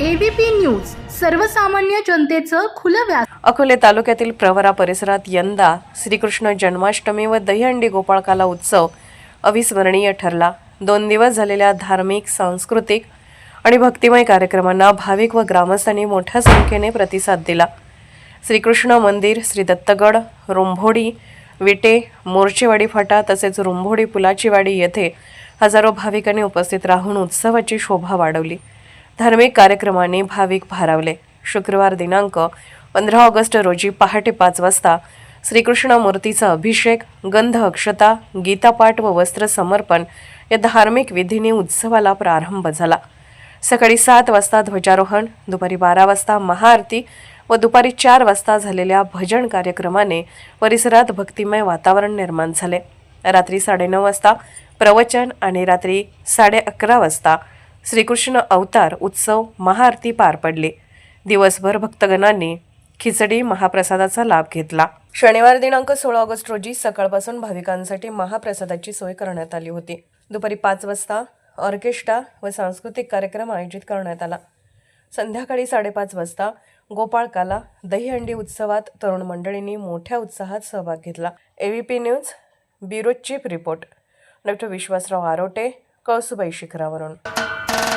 ABP news सर्वसामान्य जनतेचं खुलं व्यास अकोले तालुक्यातील प्रवरा परिसरात यंदा श्रीकृष्ण जन्माष्टमी व दहीहंडी गोपाळकाला उत्सव अविस्मरणीय ठरला. दोन दिवस झालेल्या धार्मिक सांस्कृतिक आणि भक्तिमय कार्यक्रमांना भाविक व ग्रामस्थांनी मोठ्या संख्येने प्रतिसाद दिला. श्रीकृष्ण मंदिर श्री दत्तगड रुंभोडी विटे मोर्चेवाडी फाटा तसेच रुंभोडी पुलाची वाडी येथे हजारो भाविकांनी उपस्थित राहून उत्सवाची शोभा वाढवली. धार्मिक कार्यक्रमांनी भाविक भारावले. शुक्रवार दिनांक पंधरा ऑगस्ट रोजी पहाटे पाच वाजता श्रीकृष्ण मूर्तीचा अभिषेक गंध अक्षता गीतापाठ व वस्त्र समर्पण या धार्मिक विधीने उत्सवाला प्रारंभ झाला. सकाळी सात वाजता ध्वजारोहण दुपारी बारा वाजता महाआरती व दुपारी चार वाजता झालेल्या भजन कार्यक्रमाने परिसरात भक्तिमय वातावरण निर्माण झाले. रात्री साडेनऊ वाजता प्रवचन आणि रात्री साडे अकरा वाजता श्रीकृष्ण अवतार उत्सव महाआरती पार पडली. दिवसभर भक्तगणांनी खिचडी महाप्रसादाचा लाभ घेतला. शनिवार दिनांक सोळा ऑगस्ट रोजी सकाळपासून भाविकांसाठी महाप्रसादाची सोय करण्यात आली होती. दुपारी पाच वाजता ऑर्केस्ट्रा व सांस्कृतिक कार्यक्रम आयोजित करण्यात आला. संध्याकाळी साडेपाच वाजता गोपाळकाला दहीहंडी उत्सवात तरुण मंडळींनी मोठ्या उत्साहात सहभाग घेतला. AVP news bureau chief report. Doctor Vishwasrao Arote Kalsubai शिखरावरून.